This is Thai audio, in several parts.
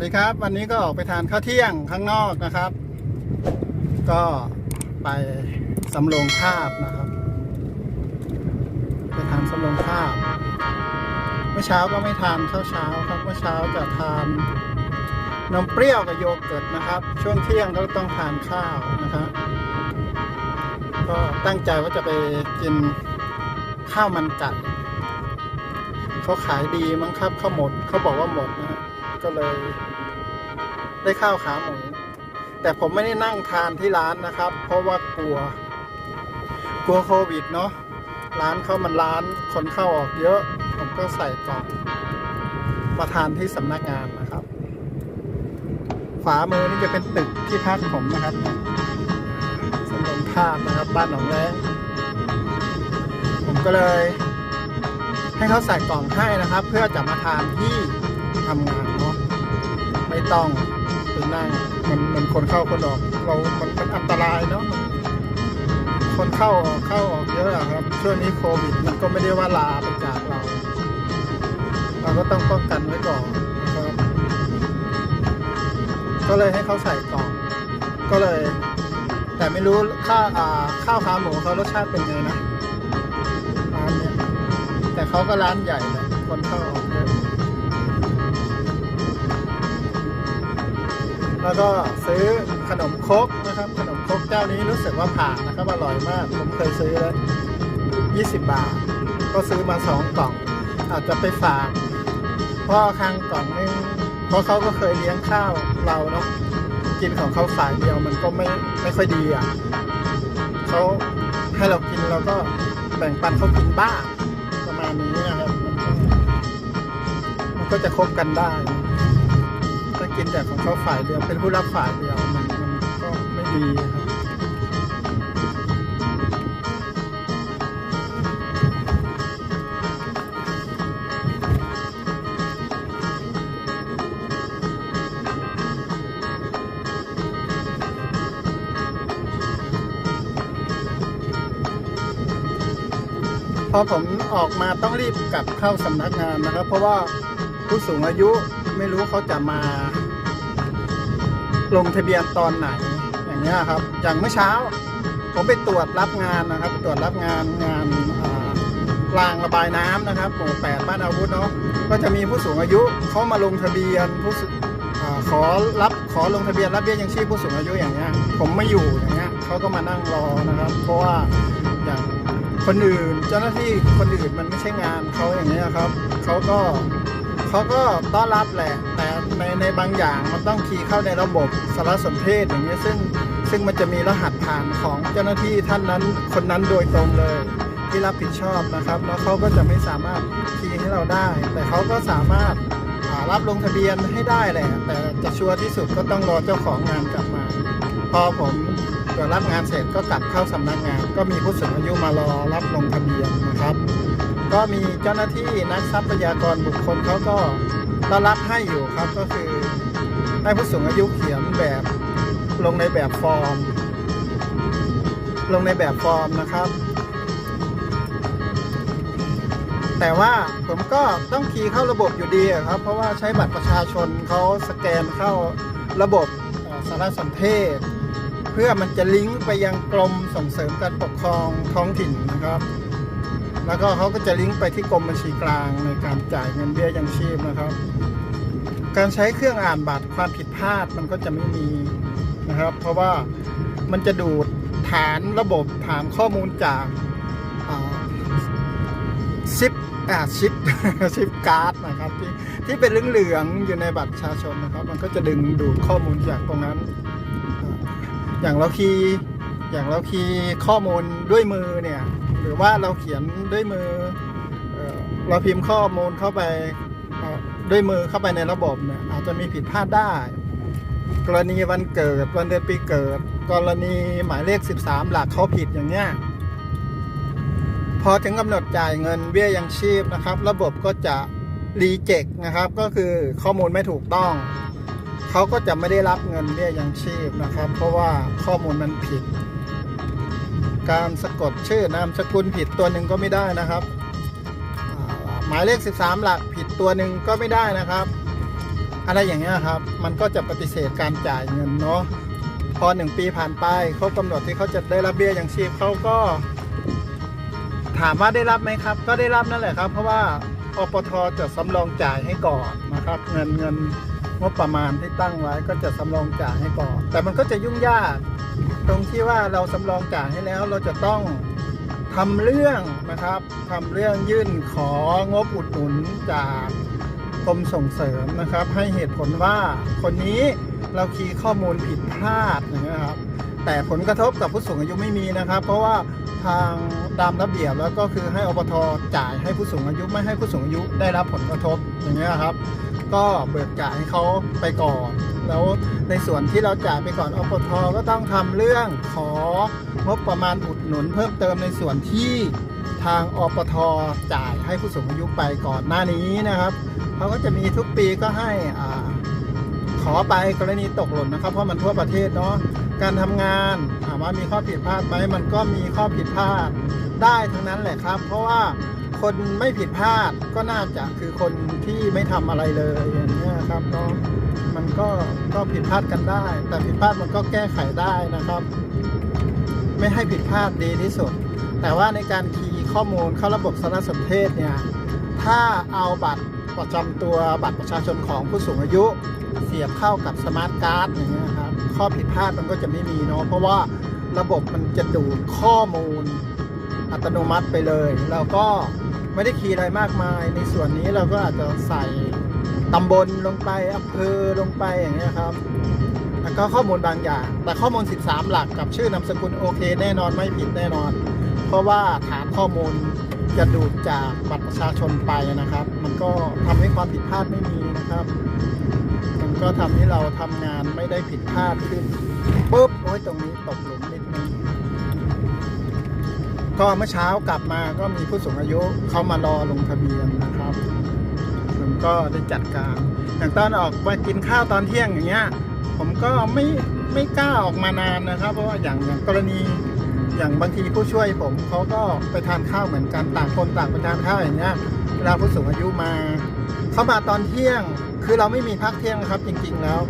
สวัสดีครับ วันนี้ก็ออกไปทานข้าวเที่ยงข้างนอกนะครับ ก็ไปสำโรงภาพนะครับ ไปทานสำโรงภาพเมื่อเช้าก็ไม่ทานข้าวเช้าครับเมื่อเช้าจะทานนมเปรี้ยวกับโยเกิร์ตนะครับ ช่วงเที่ยงก็ต้องทานข้าวนะครับก็ตั้งใจว่าจะไปกินข้าวมันไก่เขาขายดีมั้งครับเขาหมดเขาบอกว่าหมดนะฮะ ก็เลย ได้ข้าวขาหมูแต่ผมไม่ได้นั่งทานที่ร้านนะครับ เพราะว่ากลัว กลัวโควิดเนาะร้านเขามันร้านคนเข้าออกเยอะ ผมก็ใส่กล่องมาทานที่สำนักงานนะครับ ขวามือนี่จะเป็นตึกที่พักผมนะครับสำนักภาพนะครับบ้านหนองแรงผมก็เลย ให้เขาใส่กล่องให้นะครับ เพื่อจะมาทานที่ทำงาน ต้องไปนั่งมันมันคนเข้าคนออก เรา มันมันอันตรายเนาะคนเข้าออกเข้าออกเยอะครับ ช่วงนี้โควิดมันก็ไม่ได้ว่าลาไปจากเรา เราก็ต้องป้องกันไว้ก่อนครับก็เลยให้เขาใส่กล่อง ก็เลย แต่ไม่รู้ข้าวอ่าข้าวขาหมูเขารสชาติเป็นไงนะร้านเนี้ยแต่เขาก็ร้านใหญ่แหละคนเข้าออกเยอะ แล้วก็ซื้อขนมครกนะครับ ขนมครกเจ้านี้รู้สึกว่าผ่านนะครับอร่อยมาก ผมเคยซื้อแล้ว20 บาท ก็ซื้อมาสองกล่อง อาจจะไปฝากพ่อคางกล่องนึงเพราะเขาก็เคยเลี้ยงข้าวเราเนาะกินของเขาฝ่ายเดียวมันก็ไม่ไม่ค่อยดีอะเขาให้เรากินเราก็แบ่งปันเขากินบ้างประมาณนี้นะครับ มันก็จะคบกันได้ แต่ของเขาฝ่ายเดียวเป็นผู้รับฝ่ายเดียวมันมันก็ไม่ดีครับพอผมออกมาต้องรีบกลับเข้าสำนักงานนะครับ เพราะว่าผู้สูงอายุไม่รู้เขาจะมา ลงทะเบียนตอนไหนอย่างเงี้ยครับอย่างเมื่อเช้า ผมไปตรวจรับงานนะครับ ตรวจรับงานงานอ่ารางระบายน้ำนะครับหมู่แปดบ้านอาวุธเนาะก็จะมีผู้สูงอายุเขามาลงทะเบียนผู้ขอรับขอลงทะเบียนรับเบี้ยยังชีพผู้สูงอายุอย่างเงี้ยผมไม่อยู่อย่างเงี้ยเขาก็มานั่งรอนะครับ เพราะว่าอย่างคนอื่นเจ้าหน้าที่คนอื่นมันไม่ใช่งานเขาอย่างเงี้ยครับเขาก็ เขาก็ต้อนรับแหละแต่ในในบางอย่างมันต้องคีย์เข้าในระบบสารสนเทศอย่างเงี้ยซึ่งซึ่งมันจะมีรหัสผ่านของเจ้าหน้าที่ท่านนั้นคนนั้นโดยตรงเลยที่รับผิดชอบนะครับ แล้วเขาก็จะไม่สามารถคีย์ให้เราได้ แต่เขาก็สามารถารับลงทะเบียนให้ได้แหละ แต่จะชัวร์ที่สุดก็ต้องรอเจ้าของงานกลับมา พอผมตรวจรับงานเสร็จก็กลับเข้าสำนักงาน ก็มีผู้สูงอายุมารอรับลงทะเบียนนะครับ ก็มีเจ้าหน้าที่นักทรัพยากรบุคคลเขาก็ต้อนรับให้อยู่ครับก็คือให้ผู้สูงอายุเขียนแบบลงในแบบฟอร์ม ลงในแบบฟอร์มนะครับ แต่ว่าผมก็ต้องคีย์เข้าระบบอยู่ดีครับ เพราะว่าใช้บัตรประชาชนเขาสแกนเข้าระบบสารสนเทศ เพื่อมันจะลิงก์ไปยังกรมส่งเสริมการปกครองท้องถิ่นนะครับ แล้วก็เขาก็จะลิงก์ไปที่กรมบัญชีกลางในการจ่ายเงินเบี้ยยังชีพนะครับ การใช้เครื่องอ่านบัตรความผิดพลาดมันก็จะไม่มีนะครับ เพราะว่ามันจะดูดฐานระบบฐานข้อมูลจากซิปอ่าชิปชิปการ์ดนะครับที่ที่เป็นเหลืองๆอยู่ในบัตรประชาชนนะครับ มันก็จะดึงดูดข้อมูลจากตรงนั้น อย่างเราคีย์อย่างเราคีย์ข้อมูลด้วยมือเนี่ย รือว่าเราเขียนด้วยมือเออเราพิมพ์ข้อมูลเข้าไปด้วยมือเข้าไปในระบบเนี่ยอาจจะมีผิดพลาดได้ กรณีวันเกิดวันเดือนปีเกิด กรณีหมายเลข 13 หลักเขาผิดอย่างเงี้ยพอถึงกำหนดจ่ายเงินเบี้ยยังชีพนะครับ ระบบก็จะรีเจ็คนะครับ ก็คือข้อมูลไม่ถูกต้องเขาก็จะไม่ได้รับเงินเบี้ยยังชีพนะครับ เพราะว่าข้อมูลมันผิด การสะกดชื่อนามสกุลผิดตัวหนึ่งก็ไม่ได้นะครับ หมายเลข 13 หลักผิดตัวหนึ่งก็ไม่ได้นะครับ อะไรอย่างเงี้ยครับ มันก็จะปฏิเสธการจ่ายเงินเนาะพอหนึ่งปีผ่านไปครบกำหนดที่เขาจะได้รับเบี้ยยังชีพเขาก็ ถามว่าได้รับไหมครับ ก็ได้รับนั่นแหละครับ เพราะว่าอปทจะสำรองจ่ายให้ก่อนนะครับ เงินเงินงบประมาณที่ตั้งไว้ก็จะสำรองจ่ายให้ก่อน แต่มันก็จะยุ่งยาก ตรงที่ว่าเราสำรองจ่ายให้แล้วเราจะต้องทำเรื่องนะครับทำเรื่องยื่นของบอุดหนุนจากกรมส่งเสริมนะครับ ให้เหตุผลว่าคนนี้เราคีย์ข้อมูลผิดพลาดอย่างเงี้ยครับ แต่ผลกระทบกับผู้สูงอายุไม่มีนะครับ เพราะว่าทางตามระเบียบแล้วก็คือให้อปทจ่ายให้ผู้สูงอายุไม่ให้ผู้สูงอายุได้รับผลกระทบอย่างเงี้ยครับ ก็เบิกจ่ายให้เขาไปก่อน แล้วในส่วนที่เราจ่ายไปก่อนอปทก็ต้องทำเรื่องของบประมาณอุดหนุนเพิ่มเติมในส่วนที่ทางอปทจ่ายให้ผู้สูงอายุไปก่อนหน้านี้นะครับเขาก็จะมีทุกปีก็ให้อ่าขอไปกรณีตกหล่นนะครับ เพราะมันทั่วประเทศเนาะการทำงานถามว่ามีข้อผิดพลาดไหมมันก็มีข้อผิดพลาดได้ทั้งนั้นแหละครับ เพราะว่า คนไม่ผิดพลาดก็น่าจะคือคนที่ไม่ทำอะไรเลยอย่างนี้ยครับเนาะมันก็ก็ผิดพลาดกันได้ แต่ผิดพลาดมันก็แก้ไขได้นะครับ ไม่ให้ผิดพลาดดีที่สุด แต่ว่าในการคีย์ข้อมูลเข้าระบบสารสนเทศเนี่ยถ้าเอาบัตรประจำตัวบัตรประชาชนของผู้สูงอายุ เสียบเข้ากับสมาร์ทการ์ดอย่างเงี้ยครับข้อผิดพลาดมันก็จะไม่มีเนาะเพราะว่าระบบมันจะดูดข้อมูลอัตโนมัติไปเลยเราก็ ไม่ได้คีย์อะไรมากมาย ในส่วนนี้เราก็อาจจะใส่ตำบลลงไปอำเภอลงไปอย่างเงี้ยครับ แล้วก็ข้อมูลบางอย่าง แต่ข้อมูล 13 หลักกับชื่อนามสกุลโอเค แน่นอนไม่ผิดแน่นอน เพราะว่าฐานข้อมูลจะดูดจากบัตรประชาชนไปนะครับ มันก็ทำให้ความผิดพลาดไม่มีนะครับ มันก็ทำให้เราทำงานไม่ได้ผิดพลาดขึ้นปุ๊บโอ้ยตรงนี้ตกหลุมนิดนึง ก็เมื่อเช้ากลับมาก็มีผู้สูงอายุเขามารอลงทะเบียนนะครับผมก็ได้จัดการ อย่างตอนออกไปกินข้าวตอนเที่ยงอย่างเงี้ย ผมก็ไม่ไม่กล้าออกมานานนะครับ เพราะว่าอย่างอย่างกรณีอย่างบางทีผู้ช่วยผมเขาก็ไปทานข้าวเหมือนกันต่างคนต่างไปทานข้าวอย่างเงี้ยเวลาผู้สูงอายุมาเขามาตอนเที่ยง คือเราไม่มีพักเที่ยงครับจริง ๆ แล้ว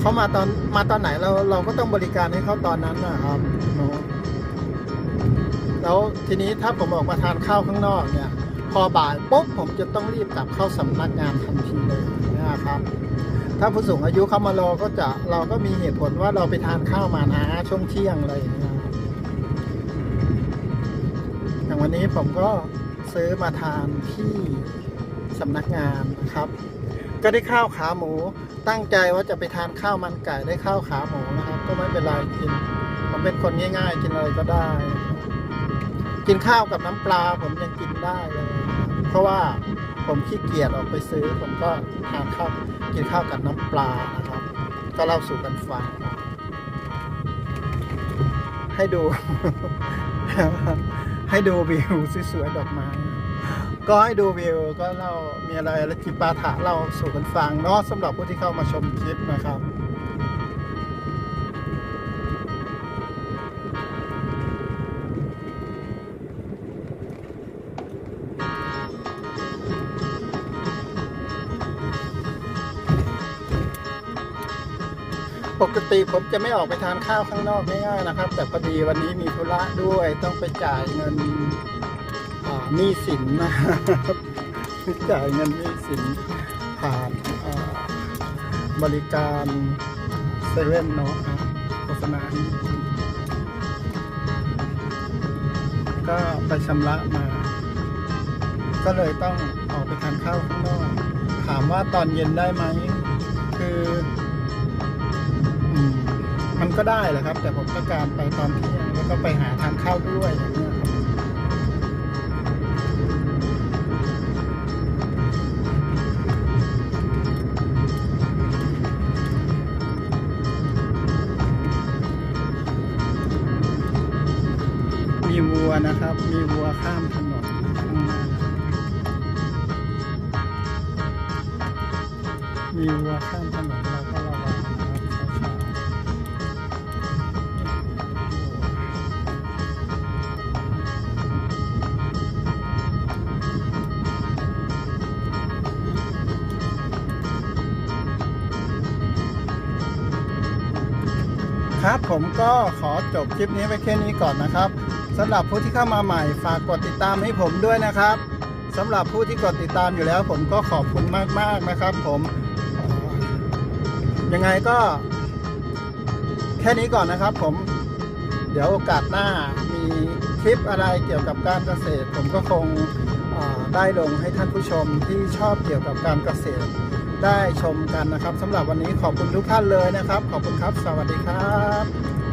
เขามาตอนมาตอนไหนเราเราก็ต้องบริการให้เขาตอนนั้นนะครับเนาะ แล้วทีนี้ถ้าผมออกมาทานข้าวข้างนอกเนี่ย พอบ่ายปุ๊บผมจะต้องรีบกลับเข้าสำนักงานทันทีเลยนะครับ ถ้าผู้สูงอายุเขามารอก็จะเราก็มีเหตุผลว่าเราไปทานข้าวมานะช่วงเที่ยงอะไรอย่างเงี้ยครับอย่างวันนี้ผมก็ซื้อมาทานที่สำนักงานนะครับ ก็ได้ข้าวขาหมู ตั้งใจว่าจะไปทานข้าวมันไก่ได้ข้าวขาหมูนะครับ ก็ไม่เป็นไรกินผมเป็นคนง่าย ๆ กินอะไรก็ได้ กินข้าวกับน้ำปลาผมยังกินได้เลย เพราะว่าผมขี้เกียจออกไปซื้อ ผมก็ทานข้าวกินข้าวกับน้ำปลานะครับ ก็เล่าสู่กันฟัง ให้ดู ให้ดูวิวสวยๆดอกไม้ก็ให้ดูวิวก็เล่ามีอะไรและจิปาถะเล่าสู่กันฟังเนาะสำหรับผู้ที่เข้ามาชมคลิปนะครับ ปกติผมจะไม่ออกไปทานข้าวข้างนอกง่ายๆนะครับ แต่พอดีวันนี้มีธุระด้วยต้องไปจ่ายเงินหนี้สินนะครับจ่ายเงินหนี้สินผ่านบริการเซเว่นเนาะโฆษณาก็ไปชำระมา ก็เลยต้องออกไปทานข้าวข้างนอก ถามว่าตอนเย็นได้ไหม คือ ก็ได้แหละครับ แต่ผมต้องการไปตอนเที่ยงแล้วก็ไปหาทานข้าวด้วยอย่างเงี้ยมีวัวนะครับ มีวัวข้ามถนนข้างหน้ามีวัวข้าม ครับ ผมก็ขอจบคลิปนี้ไว้แค่นี้ก่อนนะครับสำหรับผู้ที่เข้ามาใหม่ฝากกดติดตามให้ผมด้วยนะครับสำหรับผู้ที่กดติดตามอยู่แล้ว ผมก็ขอบคุณมากๆนะครับ ผมยังไงก็ แค่นี้ก่อนนะครับ ผม เดี๋ยวโอกาสหน้ามีคลิปอะไรเกี่ยวกับการเกษตร ผมก็คงได้ลงให้ท่านผู้ชมที่ชอบเกี่ยวกับการเกษตร ได้ชมกันนะครับสำหรับวันนี้ขอบคุณทุกท่านเลยนะครับ ขอบคุณครับ สวัสดีครับ